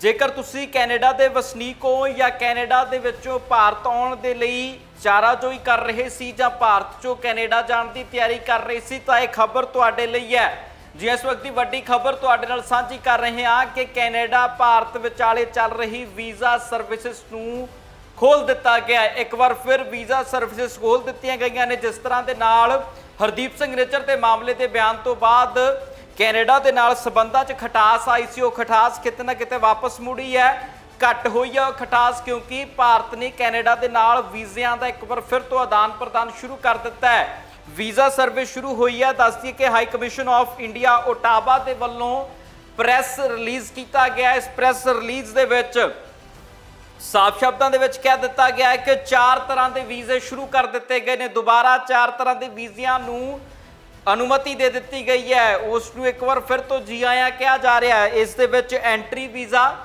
ਜੇਕਰ ਤੁਸੀਂ ਕੈਨੇਡਾ ਦੇ ਵਸਨੀਕ ਹੋ ਜਾਂ ਕੈਨੇਡਾ ਦੇ ਵਿੱਚੋਂ ਭਾਰਤ ਆਉਣ ਦੇ ਲਈ ਚਾਰਾਜੋਈ ਕਰ ਰਹੇ ਸੀ ਜਾਂ ਭਾਰਤ ਚੋਂ ਕੈਨੇਡਾ ਜਾਣ ਦੀ ਤਿਆਰੀ ਕਰ ਰਹੇ ਸੀ, ਤਾਂ ਇਹ ਖਬਰ ਤੁਹਾਡੇ ਲਈ ਹੈ। ਜੀ, ਇਸ ਵਕਤ ਦੀ ਵੱਡੀ ਖਬਰ ਤੁਹਾਡੇ ਨਾਲ ਸਾਂਝੀ ਕਰ ਰਹੇ ਹਾਂ ਕਿ ਕੈਨੇਡਾ ਭਾਰਤ ਵਿਚਾਲੇ ਚੱਲ ਰਹੀ ਵੀਜ਼ਾ ਸਰਵਿਸਿਜ਼ ਨੂੰ ਖੋਲ ਦਿੱਤਾ ਗਿਆ ਇੱਕ ਵਾਰ ਫਿਰ ਵੀਜ਼ਾ ਸਰਵਿਸਿਜ਼ ਖੋਲ ਦਿੱਤੀਆਂ ਗਈਆਂ ਨੇ, ਜਿਸ ਤਰ੍ਹਾਂ ਦੇ ਨਾਲ ਹਰਦੀਪ ਸਿੰਘ ਨਿੱਜਰ ਦੇ ਮਾਮਲੇ ਦੇ ਬਿਆਨ ਤੋਂ ਬਾਅਦ ਕੈਨੇਡਾ ਦੇ ਨਾਲ ਸਬੰਧਾਂ 'ਚ ਖਟਾਸ ਆਈ ਸੀ। ਉਹ ਖਟਾਸ ਕਿਤੇ ਨਾ ਕਿਤੇ ਵਾਪਸ ਮੁੜੀ ਹੈ। ਘਟ ਹੋਈ ਹੈ ਉਹ ਖਟਾਸ ਕਿਉਂਕਿ ਭਾਰਤ ਨੇ ਕੈਨੇਡਾ ਦੇ ਨਾਲ ਵੀਜ਼ਿਆਂ ਦਾ ਇੱਕ ਵਾਰ ਫਿਰ ਤੋਂ ਆਦਾਨ ਪ੍ਰਦਾਨ ਸ਼ੁਰੂ ਕਰ ਦਿੱਤਾ ਹੈ। ਵੀਜ਼ਾ ਸਰਵਿਸ ਸ਼ੁਰੂ ਹੋਈ ਹੈ। ਦੱਸਦੀ ਕਿ high commission of India Ottawa ਦੇ ਵੱਲੋਂ ਪ੍ਰੈਸ ਰਿਲੀਜ਼ ਕੀਤਾ ਗਿਆ। ਇਸ ਪ੍ਰੈਸ ਰਿਲੀਜ਼ ਦੇ ਵਿੱਚ ਸਾਫ਼ ਸ਼ਬਦਾਂ ਦੇ ਵਿੱਚ ਕਹਿ ਦਿੱਤਾ ਗਿਆ ਹੈ ਕਿ ਚਾਰ ਤਰ੍ਹਾਂ ਦੇ ਵੀਜ਼ੇ ਸ਼ੁਰੂ ਕਰ ਦਿੱਤੇ ਗਏ ਨੇ। ਦੁਬਾਰਾ ਚਾਰ ਤਰ੍ਹਾਂ ਦੇ ਵੀਜ਼ਿਆਂ ਨੂੰ ਅਨੁਮਤੀ ਦੇ ਦਿੱਤੀ ਗਈ ਹੈ। ਉਸ ਨੂੰ ਇੱਕ ਵਾਰ ਫਿਰ ਤੋਂ ਜੀ ਆਇਆ ਕਿਹਾ ਜਾ ਰਿਹਾ ਹੈ। ਇਸ ਦੇ ਵਿੱਚ entry visa,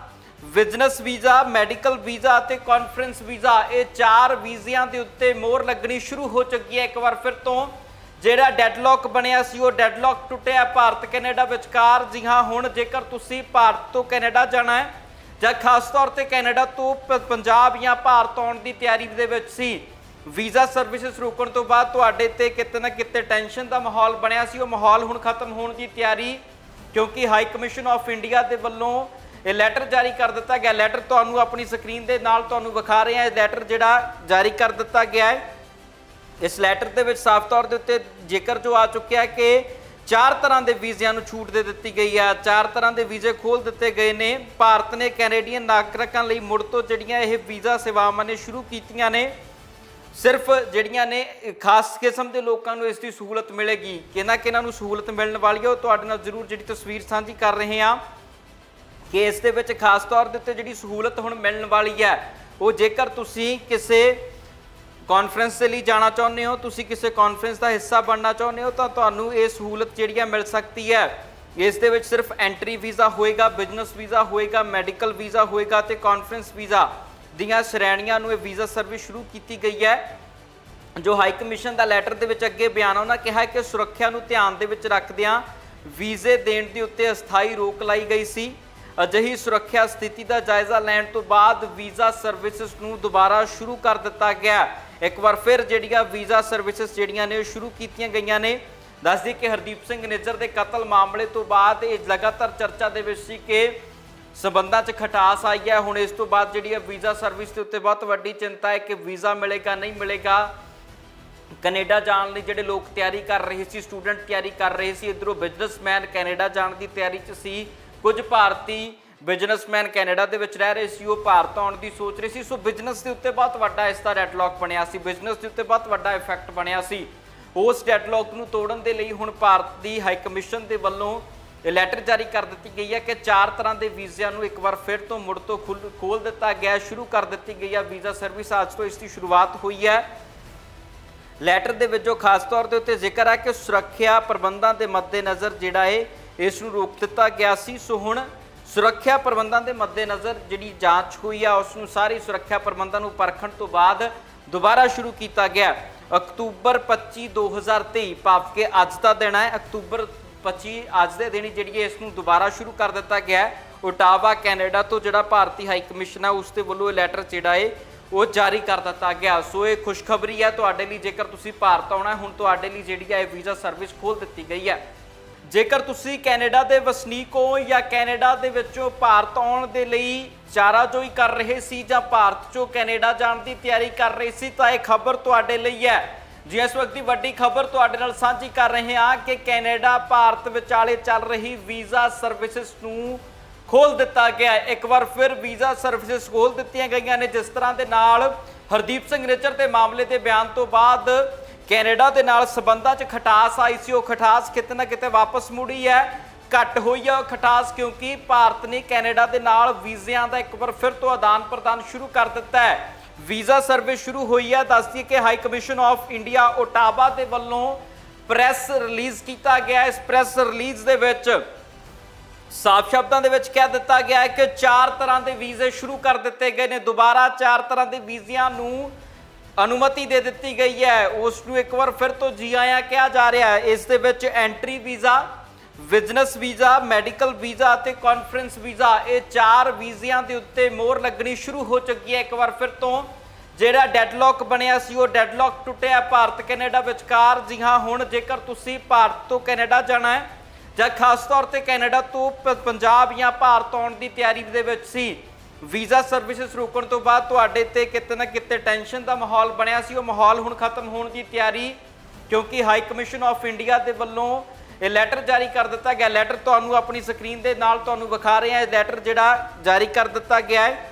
business visa, medical visa ਅਤੇ ਕਾਨਫਰੰਸ ਵੀਜ਼ਾ, ਇਹ ਚਾਰ ਵੀਜ਼ਿਆਂ ਦੇ ਉੱਤੇ ਮੋਹਰ ਲੱਗਣੀ ਸ਼ੁਰੂ ਹੋ ਚੁੱਕੀ ਹੈ। ਇੱਕ ਵਾਰ ਫਿਰ ਤੋਂ ਜਿਹੜਾ ਡੈਡਲੌਕ ਬਣਿਆ ਸੀ, ਉਹ ਡੈਡਲੌਕ ਟੁੱਟਿਆ ਭਾਰਤ ਕੈਨੇਡਾ ਵਿਚਕਾਰ। ਜੀ ਹਾਂ, ਹੁਣ ਜੇਕਰ ਤੁਸੀਂ ਭਾਰਤ ਤੋਂ ਕੈਨੇਡਾ ਜਾਣਾ ਹੈ ਜਾਂ ਖਾਸ ਤੌਰ ਤੇ ਕੈਨੇਡਾ ਤੋਂ ਪ- ਪੰਜਾਬ ਜਾਂ ਭਾਰਤ ਆਉਣ ਦੀ ਤਿਆਰੀ ਦੇ ਵਿੱਚ ਸੀ ਵੀਜ਼ਾ ਸਰਵਿਸਿਜ਼ ਰੁਕਣ ਤੋਂ ਬਾਅਦ ਤੁਹਾਡੇ ਤੇ ਕਿਤੇ ਨਾ ਕਿਤੇ ਟੈਨਸ਼ਨ ਦਾ ਮਾਹੌਲ ਬਣਿਆ ਸੀ। ਉਹ ਮਾਹੌਲ ਹੁਣ ਖਤਮ ਹੋਣ ਦੀ ਤਿਆਰੀ, ਕਿਉਂਕਿ ਹਾਈ ਕਮਿਸ਼ਨ ਆਫ ਇੰਡੀਆ ਦੇ ਵੱਲੋਂ ਇਹ ਲੈਟਰ ਜਾਰੀ ਕਰ ਦਿੱਤਾ ਗਿਆ। ਲੈਟਰ ਤੁਹਾਨੂੰ ਆਪਣੀ ਸਕਰੀਨ ਦੇ ਨਾਲ ਤੁਹਾਨੂੰ ਵਿਖਾ ਰਹੇ ਹਾਂ। ਇਹ ਲੈਟਰ ਜਿਹੜਾ ਜਾਰੀ ਕਰ ਦਿੱਤਾ ਗਿਆ ਹੈ। ਇਸ ਲੈਟਰ ਦੇ ਵਿੱਚ ਸਾਫ਼ ਤੌਰ ਦੇ ਉੱਤੇ ਜ਼ਿਕਰ ਜੋ ਆ ਚੁੱਕਿਆ ਕਿ ਚਾਰ ਤਰ੍ਹਾਂ ਦੇ ਵੀਜ਼ਿਆਂ ਨੂੰ ਛੂਟ ਦੇ ਦਿੱਤੀ ਗਈ ਹੈ। ਚਾਰ ਤਰ੍ਹਾਂ ਦੇ ਵੀਜ਼ੇ ਖੋਲ ਦਿੱਤੇ ਗਏ ਨੇ। ਭਾਰਤ ਨੇ ਕੈਨੇਡੀਅਨ ਨਾਗਰਿਕਾਂ ਲਈ ਮੁੜ ਤੋਂ ਜਿਹੜੀਆਂ ਇਹ ਵੀਜ਼ਾ ਸੇਵਾਵਾਂ ਨੇ, ਸ਼ੁਰੂ ਕੀਤੀਆਂ ਨੇ। ਸਿਰਫ ਜਿਹੜੀਆਂ ਨੇ ਖਾਸ ਕਿਸਮ ਦੇ ਲੋਕਾਂ ਨੂੰ ਇਸ ਦੀ ਸਹੂਲਤ ਮਿਲੇਗੀ, ਕਿਹਨਾਂ ਕਿਹਨਾਂ ਨੂੰ ਸਹੂਲਤ ਮਿਲਣ ਵਾਲੀ ਹੈ ਉਹ ਤੁਹਾਡੇ ਨਾਲ ਜ਼ਰੂਰ ਜਿਹੜੀ ਤਸਵੀਰ ਸਾਂਝੀ ਕਰ ਰਹੇ ਹਾਂ ਕਿ ਇਸ ਦੇ ਵਿੱਚ ਖਾਸ ਤੌਰ ਦੇ ਉੱਤੇ ਜਿਹੜੀ ਸਹੂਲਤ ਹੁਣ ਮਿਲਣ ਵਾਲੀ ਹੈ, ਉਹ ਜੇਕਰ ਤੁਸੀਂ ਕਿਸੇ ਕਾਨਫਰੰਸ ਦੇ ਲਈ ਜਾਣਾ ਚਾਹੁੰਦੇ ਹੋ, ਤੁਸੀਂ ਕਿਸੇ ਕਾਨਫਰੰਸ ਦਾ ਹਿੱਸਾ ਬਣਨਾ ਚਾਹੁੰਦੇ ਹੋ, ਤਾਂ ਤੁਹਾਨੂੰ ਇਹ ਸਹੂਲਤ ਜਿਹੜੀ ਹੈ ਮਿਲ ਸਕਦੀ ਹੈ। ਇਸ ਦੇ ਵਿੱਚ ਸਿਰਫ ਐਂਟਰੀ ਵੀਜ਼ਾ ਹੋਏਗਾ ਬਿਜ਼ਨਸ ਵੀਜ਼ਾ ਹੋਏਗਾ ਮੈਡੀਕਲ ਵੀਜ਼ਾ ਹੋਏਗਾ ਤੇ ਕਾਨਫਰੰਸ ਵੀਜ਼ਾ ਦੀਆਂ ਸ਼੍ਰੇਣੀਆਂ ਨੂੰ ਇਹ ਵੀਜ਼ਾ ਸਰਵਿਸ ਸ਼ੁਰੂ ਕੀਤੀ ਗਈ ਹੈ, ਜੋ ਹਾਈ ਕਮਿਸ਼ਨ ਦਾ ਲੈਟਰ ਦੇ ਵਿੱਚ ਅੱਗੇ ਬਿਆਨ ਉਹਨਾਂ ਕਿਹਾ ਕਿ ਸੁਰੱਖਿਆ ਨੂੰ ਧਿਆਨ ਦੇ ਵਿੱਚ ਰੱਖਦਿਆਂ ਵੀਜ਼ੇ ਦੇਣ ਦੇ ਉੱਤੇ ਅਸਥਾਈ ਰੋਕ ਲਾਈ ਗਈ ਸੀ। ਅਜਿਹੀ ਸੁਰੱਖਿਆ ਸਥਿਤੀ ਦਾ ਜਾਇਜ਼ਾ ਲੈਣ ਤੋਂ ਬਾਅਦ ਵੀਜ਼ਾ ਸਰਵਿਸਿਜ਼ ਨੂੰ ਦੁਬਾਰਾ ਸ਼ੁਰੂ ਕਰ ਦਿੱਤਾ ਗਿਆ। ਇੱਕ ਵਾਰ ਫਿਰ ਜਿਹੜੀਆਂ ਵੀਜ਼ਾ ਸਰਵਿਸਿਜ਼ ਜਿਹੜੀਆਂ ਨੇ, ਉਹ ਸ਼ੁਰੂ ਕੀਤੀਆਂ ਗਈਆਂ ਨੇ। ਦੱਸਦੀ ਕਿ ਹਰਦੀਪ ਸਿੰਘ ਨਿੱਜਰ ਦੇ ਕਤਲ ਮਾਮਲੇ ਤੋਂ ਬਾਅਦ ਇਹ ਲਗਾਤਾਰ ਚਰਚਾ ਦੇ ਵਿੱਚ ਸੀ ਕਿ ਸਬੰਧਾਂ 'ਚ ਖਟਾਸ ਆਈ ਹੈ। ਹੁਣ ਇਸ ਤੋਂ ਬਾਅਦ ਜਿਹੜੀ ਹੈ ਵੀਜ਼ਾ ਸਰਵਿਸ ਦੇ ਉੱਤੇ ਬਹੁਤ ਵੱਡੀ ਚਿੰਤਾ ਹੈ ਕਿ ਵੀਜ਼ਾ ਮਿਲੇਗਾ, ਨਹੀਂ ਮਿਲੇਗਾ। ਕੈਨੇਡਾ ਜਾਣ ਲਈ ਜਿਹੜੇ ਲੋਕ ਤਿਆਰੀ ਕਰ ਰਹੇ ਸੀ, ਸਟੂਡੈਂਟ ਤਿਆਰੀ ਕਰ ਰਹੇ ਸੀ, ਇਧਰੋਂ ਬਿਜ਼ਨਸਮੈਨ ਕੈਨੇਡਾ ਜਾਣ ਦੀ ਤਿਆਰੀ 'ਚ ਸੀ। ਕੁਝ ਭਾਰਤੀ ਬਿਜ਼ਨਸਮੈਨ ਕੈਨੇਡਾ ਦੇ ਵਿੱਚ ਰਹਿ ਰਹੇ ਸੀ, ਉਹ ਭਾਰਤ ਆਉਣ ਦੀ ਸੋਚ ਰਹੇ ਸੀ। ਸੋ ਬਿਜ਼ਨਸ ਦੇ ਉੱਤੇ ਬਹੁਤ ਵੱਡਾ ਇਸ ਦਾ ਡੈਡਲੌਕ ਬਣਿਆ ਸੀ। ਬਿਜ਼ਨਸ ਦੇ ਉੱਤੇ ਬਹੁਤ ਵੱਡਾ ਇਫੈਕਟ ਬਣਿਆ ਸੀ। ਉਸ ਡੈਡਲੌਕ ਨੂੰ ਤੋੜਨ ਦੇ ਲਈ ਹੁਣ ਭਾਰਤ ਦੀ ਹਾਈ ਕਮਿਸ਼ਨ ਦੇ ਵੱਲੋਂ ਇਹ ਲੈਟਰ ਜਾਰੀ ਕਰ ਦਿੱਤੀ ਗਈ ਹੈ ਕਿ ਚਾਰ ਤਰ੍ਹਾਂ ਦੇ ਵੀਜ਼ਿਆਂ ਨੂੰ ਇੱਕ ਵਾਰ ਫਿਰ ਤੋਂ ਮੁੜ ਤੋਂ ਖੋਲ ਦਿੱਤਾ ਗਿਆ ਸ਼ੁਰੂ ਕਰ ਦਿੱਤੀ ਗਈ ਹੈ ਵੀਜ਼ਾ ਸਰਵਿਸ। ਅੱਜ ਤੋਂ ਇਸ ਦੀ ਸ਼ੁਰੂਆਤ ਹੋਈ ਹੈ। ਲੈਟਰ ਦੇ ਵਿੱਚ ਜੋ ਖਾਸ ਤੌਰ ਦੇ ਉੱਤੇ ਜ਼ਿਕਰ ਹੈ ਕਿ ਸੁਰੱਖਿਆ ਪ੍ਰਬੰਧਾਂ ਦੇ ਮੱਦੇਨਜ਼ਰ ਜਿਹੜਾ ਹੈ ਇਸ ਨੂੰ ਰੋਕ ਦਿੱਤਾ ਗਿਆ ਸੀ। ਸੋ ਹੁਣ ਸੁਰੱਖਿਆ ਪ੍ਰਬੰਧਾਂ ਦੇ ਮੱਦੇਨਜ਼ਰ ਜਿਹੜੀ ਜਾਂਚ ਹੋਈ ਆ, ਉਸ ਨੂੰ ਸਾਰੀ ਸੁਰੱਖਿਆ ਪ੍ਰਬੰਧਾਂ ਨੂੰ ਪਰਖਣ ਤੋਂ ਬਾਅਦ ਦੁਬਾਰਾ ਸ਼ੁਰੂ ਕੀਤਾ ਗਿਆ। ਅਕਤੂਬਰ 25 2023 ਭਾਵ ਕਿ ਅੱਜ ਦਾ ਦਿਨ ਹੈ। ਅਕਤੂਬਰ 25 ਅੱਜ ਦੇ ਦਿਨ ਜਿਹੜੀ ਹੈ ਇਸ ਨੂੰ ਦੁਬਾਰਾ ਸ਼ੁਰੂ ਕਰ ਦਿੱਤਾ ਗਿਆ ਓਟਾਵਾ, ਕੈਨੇਡਾ ਤੋਂ ਜਿਹੜਾ ਭਾਰਤੀ ਹਾਈ ਕਮਿਸ਼ਨ ਹੈ ਉਸ ਦੇ ਵੱਲੋਂ ਇਹ ਲੈਟਰ ਜਿਹੜਾ ਹੈ ਉਹ ਜਾਰੀ ਕਰ ਦਿੱਤਾ ਗਿਆ। ਸੋ ਇਹ ਖੁਸ਼ਖਬਰੀ ਹੈ ਤੁਹਾਡੇ ਲਈ ਜੇਕਰ ਤੁਸੀਂ ਭਾਰਤ ਆਉਣਾ ਹੁਣ ਤੁਹਾਡੇ ਲਈ ਜਿਹੜੀ ਹੈ ਇਹ ਵੀਜ਼ਾ ਸਰਵਿਸ ਖੋਲ ਦਿੱਤੀ ਗਈ ਹੈ। ਜੇਕਰ ਤੁਸੀਂ ਕੈਨੇਡਾ ਦੇ ਵਸਨੀਕ ਹੋ ਜਾਂ ਕੈਨੇਡਾ ਦੇ ਵਿੱਚੋਂ ਭਾਰਤ ਆਉਣ ਦੇ ਲਈ ਚਾਰਾਜੋਈ ਕਰ ਰਹੇ ਸੀ ਜਾਂ ਭਾਰਤ ਚੋਂ ਕੈਨੇਡਾ ਜਾਣ ਦੀ ਤਿਆਰੀ ਕਰ ਰਹੇ ਸੀ, ਤਾਂ ਇਹ ਖਬਰ ਤੁਹਾਡੇ ਲਈ ਹੈ। ਜੀ, ਇਸ ਵਕਤ ਦੀ ਵੱਡੀ ਖਬਰ ਤੁਹਾਡੇ ਨਾਲ ਸਾਂਝੀ ਕਰ ਰਹੇ ਹਾਂ ਕਿ ਕੈਨੇਡਾ, ਭਾਰਤ ਵਿਚਾਲੇ ਚੱਲ ਰਹੀ ਵੀਜ਼ਾ ਸਰਵਿਸਿਜ਼ ਨੂੰ ਖੋਲ ਦਿੱਤਾ ਗਿਆ ਇੱਕ ਵਾਰ ਫਿਰ ਵੀਜ਼ਾ ਸਰਵਿਸਿਜ਼ ਖੋਲ ਦਿੱਤੀਆਂ ਗਈਆਂ ਨੇ, ਜਿਸ ਤਰ੍ਹਾਂ ਦੇ ਨਾਲ ਹਰਦੀਪ ਸਿੰਘ ਨਿੱਜਰ ਦੇ ਮਾਮਲੇ ਦੇ ਬਿਆਨ ਤੋਂ ਬਾਅਦ ਕੈਨੇਡਾ ਦੇ ਨਾਲ ਸਬੰਧਾਂ 'ਚ ਖਟਾਸ ਆਈ ਸੀ। ਉਹ ਖਟਾਸ ਕਿਤੇ ਨਾ ਕਿਤੇ ਵਾਪਸ ਮੁੜੀ ਹੈ। ਘਟ ਹੋਈ ਹੈ ਉਹ ਖਟਾਸ ਕਿਉਂਕਿ ਭਾਰਤ ਨੇ ਕੈਨੇਡਾ ਦੇ ਨਾਲ ਵੀਜ਼ਿਆਂ ਦਾ ਇੱਕ ਵਾਰ ਫਿਰ ਤੋਂ ਆਦਾਨ ਪ੍ਰਦਾਨ ਸ਼ੁਰੂ ਕਰ ਦਿੱਤਾ ਹੈ। ਵੀਜ਼ਾ ਸਰਵਿਸ ਸ਼ੁਰੂ ਹੋਈ ਹੈ ਦੱਸਦੀ ਕਿ high commission of India Ottawa ਦੇ ਵੱਲੋਂ ਪ੍ਰੈਸ ਰਿਲੀਜ਼ ਕੀਤਾ ਗਿਆ। ਇਸ ਪ੍ਰੈਸ ਰਿਲੀਜ਼ ਦੇ ਵਿੱਚ ਸਾਫ਼ ਸ਼ਬਦਾਂ ਦੇ ਵਿੱਚ ਕਹਿ ਦਿੱਤਾ ਗਿਆ ਹੈ ਕਿ ਚਾਰ ਤਰ੍ਹਾਂ ਦੇ ਵੀਜ਼ੇ ਸ਼ੁਰੂ ਕਰ ਦਿੱਤੇ ਗਏ ਨੇ। ਦੁਬਾਰਾ ਚਾਰ ਤਰ੍ਹਾਂ ਦੇ ਵੀਜ਼ਿਆਂ ਨੂੰ ਅਨੁਮਤੀ ਦੇ ਦਿੱਤੀ ਗਈ ਹੈ। ਉਸ ਨੂੰ ਇੱਕ ਵਾਰ ਫਿਰ ਤੋਂ ਜੀ ਆਇਆਂ ਕਿਹਾ ਜਾ ਰਿਹਾ ਹੈ। ਇਸ ਦੇ ਵਿੱਚ entry visa business visa, medical visa ਅਤੇ ਕਾਨਫਰੰਸ ਵੀਜ਼ਾ, ਇਹ ਚਾਰ ਵੀਜ਼ਿਆਂ ਦੇ ਉੱਤੇ ਮੋਹਰ ਲੱਗਣੀ ਸ਼ੁਰੂ ਹੋ ਚੁੱਕੀ ਹੈ। ਇੱਕ ਵਾਰ ਫਿਰ ਤੋਂ ਜਿਹੜਾ ਡੈਡਲੌਕ ਬਣਿਆ ਸੀ, ਉਹ ਡੈਡਲੌਕ ਟੁੱਟਿਆ ਭਾਰਤ, ਕੈਨੇਡਾ ਵਿਚਕਾਰ। ਜੀ ਹਾਂ, ਹੁਣ ਜੇਕਰ ਤੁਸੀਂ ਭਾਰਤ ਤੋਂ ਕੈਨੇਡਾ ਜਾਣਾ ਹੈ ਜਾਂ ਖਾਸ ਤੌਰ ਤੇ ਕੈਨੇਡਾ ਤੋਂ ਪ- ਪੰਜਾਬ ਜਾਂ ਭਾਰਤ ਆਉਣ ਦੀ ਤਿਆਰੀ ਦੇ ਵਿੱਚ ਸੀ, ਵੀਜ਼ਾ ਸਰਵਿਸਿਜ਼ ਰੁਕਣ ਤੋਂ ਬਾਅਦ ਤੁਹਾਡੇ ਤੇ ਕਿਤੇ ਨਾ ਕਿਤੇ ਟੈਨਸ਼ਨ ਦਾ ਮਾਹੌਲ ਬਣਿਆ ਸੀ। ਉਹ ਮਾਹੌਲ ਹੁਣ ਖਤਮ ਹੋਣ ਦੀ ਤਿਆਰੀ, ਕਿਉਂਕਿ ਹਾਈ ਕਮਿਸ਼ਨ ਆਫ ਇੰਡੀਆ ਦੇ ਵੱਲੋਂ ਇਹ ਲੈਟਰ ਜਾਰੀ ਕਰ ਦਿੱਤਾ ਗਿਆ। ਲੈਟਰ ਤੁਹਾਨੂੰ ਆਪਣੀ ਸਕਰੀਨ ਦੇ ਨਾਲ ਤੁਹਾਨੂੰ ਵਿਖਾ ਰਹੇ ਹਾਂ। ਇਹ ਲੈਟਰ ਜਿਹੜਾ ਜਾਰੀ ਕਰ ਦਿੱਤਾ ਗਿਆ ਹੈ।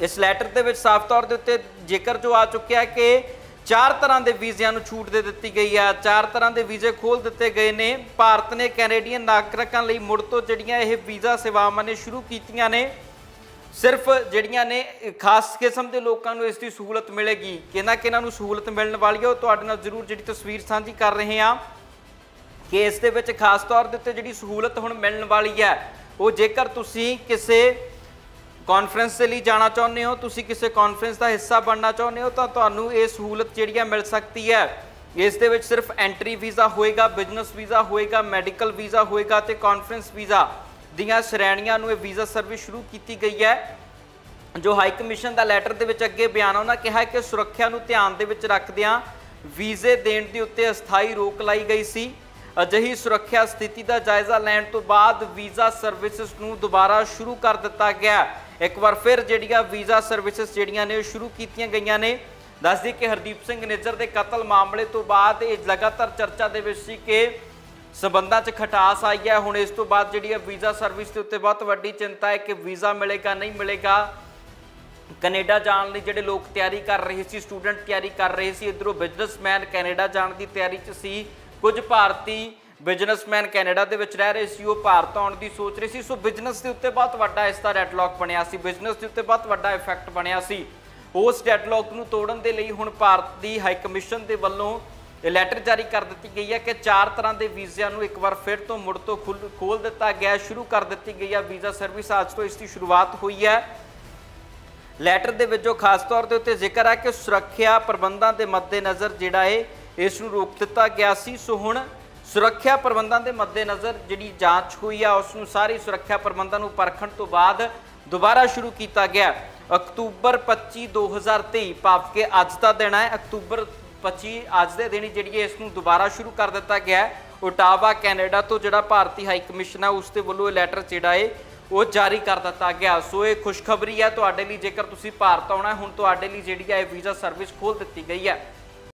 ਇਸ ਲੈਟਰ ਦੇ ਵਿੱਚ ਸਾਫ਼ ਤੌਰ ਦੇ ਉੱਤੇ ਜੇਕਰ ਜੋ ਆ ਚੁੱਕਿਆ ਕਿ ਚਾਰ ਤਰ੍ਹਾਂ ਦੇ ਵੀਜ਼ਿਆਂ ਨੂੰ ਛੂਟ ਦੇ ਦਿੱਤੀ ਗਈ ਹੈ। ਚਾਰ ਤਰ੍ਹਾਂ ਦੇ ਵੀਜ਼ੇ ਖੋਲ ਦਿੱਤੇ ਗਏ ਨੇ। ਭਾਰਤ ਨੇ ਕੈਨੇਡੀਅਨ ਨਾਗਰਿਕਾਂ ਲਈ ਮੁੜ ਤੋਂ ਜਿਹੜੀਆਂ ਇਹ ਵੀਜ਼ਾ ਸੇਵਾਵਾਂ ਨੇ ਸ਼ੁਰੂ ਕੀਤੀਆਂ ਨੇ, ਸਿਰਫ ਜਿਹੜੀਆਂ ਨੇ ਖਾਸ ਕਿਸਮ ਦੇ ਲੋਕਾਂ ਨੂੰ ਇਸ ਦੀ ਸਹੂਲਤ ਮਿਲੇਗੀ। ਕਿਹਨਾਂ ਕਿਹਨਾਂ ਨੂੰ ਸਹੂਲਤ ਮਿਲਣ ਵਾਲੀ ਹੈ, ਉਹ ਤੁਹਾਡੇ ਨਾਲ ਜ਼ਰੂਰ ਜਿਹੜੀ ਤਸਵੀਰ ਸਾਂਝੀ ਕਰ ਰਹੇ ਹਾਂ। ਕਿ ਇਸ ਦੇ ਵਿੱਚ ਖਾਸ ਤੌਰ ਦੇ ਉੱਤੇ ਜਿਹੜੀ ਸਹੂਲਤ ਹੁਣ ਮਿਲਣ ਵਾਲੀ ਹੈ, ਉਹ ਜੇਕਰ ਤੁਸੀਂ ਕਿਸੇ ਕਾਨਫਰੰਸ ਦੇ ਲਈ ਜਾਣਾ ਚਾਹੁੰਦੇ ਹੋ, ਤੁਸੀਂ ਕਿਸੇ ਕਾਨਫਰੰਸ ਦਾ ਹਿੱਸਾ ਬਣਨਾ ਚਾਹੁੰਦੇ ਹੋ, ਤਾਂ ਤੁਹਾਨੂੰ ਇਹ ਸਹੂਲਤ ਜਿਹੜੀ ਹੈ ਮਿਲ ਸਕਦੀ ਹੈ। ਇਸ ਦੇ ਵਿੱਚ ਸਿਰਫ ਐਂਟਰੀ ਵੀਜ਼ਾ ਹੋਏਗਾ ਬਿਜ਼ਨਸ ਵੀਜ਼ਾ ਹੋਏਗਾ ਮੈਡੀਕਲ ਵੀਜ਼ਾ ਹੋਏਗਾ ਤੇ ਕਾਨਫਰੰਸ ਵੀਜ਼ਾ ਦੀਆਂ ਸ਼੍ਰੇਣੀਆਂ ਨੂੰ ਇਹ ਵੀਜ਼ਾ ਸਰਵਿਸ ਸ਼ੁਰੂ ਕੀਤੀ ਗਈ ਹੈ। ਜੋ ਹਾਈ ਕਮਿਸ਼ਨ ਦਾ ਲੈਟਰ ਦੇ ਵਿੱਚ ਅੱਗੇ ਬਿਆਨ ਉਹਨਾਂ ਕਿਹਾ ਕਿ ਸੁਰੱਖਿਆ ਨੂੰ ਧਿਆਨ ਦੇ ਵਿੱਚ ਰੱਖਦਿਆਂ ਵੀਜ਼ੇ ਦੇਣ ਦੇ ਉੱਤੇ ਅਸਥਾਈ ਰੋਕ ਲਾਈ ਗਈ ਸੀ। ਅਜਿਹੀ ਸੁਰੱਖਿਆ ਸਥਿਤੀ ਦਾ ਜਾਇਜ਼ਾ ਲੈਣ ਤੋਂ ਬਾਅਦ ਵੀਜ਼ਾ ਸਰਵਿਸਿਜ਼ ਨੂੰ ਦੁਬਾਰਾ ਸ਼ੁਰੂ ਕਰ ਦਿੱਤਾ ਗਿਆ ਇੱਕ ਵਾਰ ਫਿਰ ਜਿਹੜੀਆਂ ਵੀਜ਼ਾ ਸਰਵਿਸਿਜ਼ ਜਿਹੜੀਆਂ ਨੇ ਉਹ ਸ਼ੁਰੂ ਕੀਤੀਆਂ ਗਈਆਂ ਨੇ। ਦੱਸਦੀ ਕਿ ਹਰਦੀਪ ਸਿੰਘ ਨੇਜਰ ਦੇ ਕਤਲ ਮਾਮਲੇ ਤੋਂ ਬਾਅਦ ਇਹ ਲਗਾਤਾਰ ਚਰਚਾ ਦੇ ਵਿੱਚ ਸੀ ਕਿ ਸਬੰਧਾਂ 'ਚ ਖਟਾਸ ਆਈ ਹੈ। ਹੁਣ ਇਸ ਤੋਂ ਬਾਅਦ ਜਿਹੜੀ ਹੈ ਵੀਜ਼ਾ ਸਰਵਿਸ ਦੇ ਉੱਤੇ ਬਹੁਤ ਵੱਡੀ ਚਿੰਤਾ ਹੈ ਕਿ ਵੀਜ਼ਾ ਮਿਲੇਗਾ, ਨਹੀਂ ਮਿਲੇਗਾ। ਕੈਨੇਡਾ ਜਾਣ ਲਈ ਜਿਹੜੇ ਲੋਕ ਤਿਆਰੀ ਕਰ ਰਹੇ ਸੀ, ਸਟੂਡੈਂਟ ਤਿਆਰੀ ਕਰ ਰਹੇ ਸੀ, ਇਧਰੋਂ ਬਿਜ਼ਨਸਮੈਨ ਕੈਨੇਡਾ ਜਾਣ ਦੀ ਤਿਆਰੀ 'ਚ ਸੀ। ਕੁਝ ਭਾਰਤੀ ਬਿਜ਼ਨਸਮੈਨ ਕੈਨੇਡਾ ਦੇ ਵਿੱਚ ਰਹਿ ਰਹੇ ਸੀ, ਉਹ ਭਾਰਤ ਆਉਣ ਦੀ ਸੋਚ ਰਹੇ ਸੀ। ਸੋ ਬਿਜ਼ਨਸ ਦੇ ਉੱਤੇ ਬਹੁਤ ਵੱਡਾ ਇਸ ਦਾ ਡੈਡਲੌਕ ਬਣਿਆ ਸੀ, ਬਿਜ਼ਨਸ ਦੇ ਉੱਤੇ ਬਹੁਤ ਵੱਡਾ ਇਫੈਕਟ ਬਣਿਆ ਸੀ। ਉਸ ਡੈਡਲੌਕ ਨੂੰ ਤੋੜਨ ਦੇ ਲਈ ਹੁਣ ਭਾਰਤ ਦੀ ਹਾਈ ਕਮਿਸ਼ਨ ਦੇ ਵੱਲੋਂ ਇਹ ਲੈਟਰ ਜਾਰੀ ਕਰ ਦਿੱਤੀ ਗਈ ਹੈ ਕਿ ਚਾਰ ਤਰ੍ਹਾਂ ਦੇ ਵੀਜ਼ਿਆਂ ਨੂੰ ਇੱਕ ਵਾਰ ਫਿਰ ਤੋਂ ਮੁੜ ਤੋਂ ਖੁੱਲ- ਖੋਲ ਦਿੱਤਾ ਗਿਆ ਸ਼ੁਰੂ ਕਰ ਦਿੱਤੀ ਗਈ ਹੈ ਵੀਜ਼ਾ ਸਰਵਿਸ। ਅੱਜ ਤੋਂ ਇਸ ਦੀ ਸ਼ੁਰੂਆਤ ਹੋਈ ਹੈ। ਲੈਟਰ ਦੇ ਵਿੱਚ ਜੋ ਖਾਸ ਤੌਰ ਦੇ ਉੱਤੇ ਜ਼ਿਕਰ ਹੈ ਕਿ ਸੁਰੱਖਿਆ ਪ੍ਰਬੰਧਾਂ ਦੇ ਮੱਦੇਨਜ਼ਰ ਜਿਹੜਾ ਹੈ ਇਸ ਨੂੰ ਰੋਕ ਦਿੱਤਾ ਗਿਆ ਸੀ। ਸੋ ਹੁਣ ਸੁਰੱਖਿਆ ਪ੍ਰਬੰਧਾਂ ਦੇ ਮੱਦੇਨਜ਼ਰ ਜਿਹੜੀ ਜਾਂਚ ਹੋਈ ਆ, ਉਸ ਨੂੰ ਸਾਰੇ ਸੁਰੱਖਿਆ ਪ੍ਰਬੰਧਾਂ ਨੂੰ ਪਰਖਣ ਤੋਂ ਬਾਅਦ ਦੁਬਾਰਾ ਸ਼ੁਰੂ ਕੀਤਾ ਗਿਆ। ਅਕਤੂਬਰ 25 2023 ਭਾਵ ਕਿ ਅੱਜ ਦਾ ਦਿਨ ਹੈ। ਅਕਤੂਬਰ 25 ਅੱਜ ਦੇ ਦਿਨ ਜਿਹੜੀ ਹੈ, ਇਸ ਨੂੰ ਦੁਬਾਰਾ ਸ਼ੁਰੂ ਕਰ ਦਿੱਤਾ ਗਿਆ ਓਟਾਵਾ, ਕੈਨੇਡਾ ਤੋਂ ਜਿਹੜਾ ਭਾਰਤੀ ਹਾਈ ਕਮਿਸ਼ਨ ਹੈ, ਉਸ ਦੇ ਵੱਲੋਂ ਇਹ ਲੈਟਰ ਜਿਹੜਾ ਹੈ, ਉਹ ਜਾਰੀ ਕਰ ਦਿੱਤਾ ਗਿਆ। ਸੋ ਇਹ ਖੁਸ਼ਖਬਰੀ ਹੈ। ਤੁਹਾਡੇ ਲਈ ਜੇਕਰ ਤੁਸੀਂ ਭਾਰਤ ਆਉਣਾ ਹੁਣ ਤੁਹਾਡੇ ਲਈ ਜਿਹੜੀ ਹੈ, ਇਹ ਵੀਜ਼ਾ ਸਰਵਿਸ ਖੋਲ ਦਿੱਤੀ ਗਈ ਹੈ।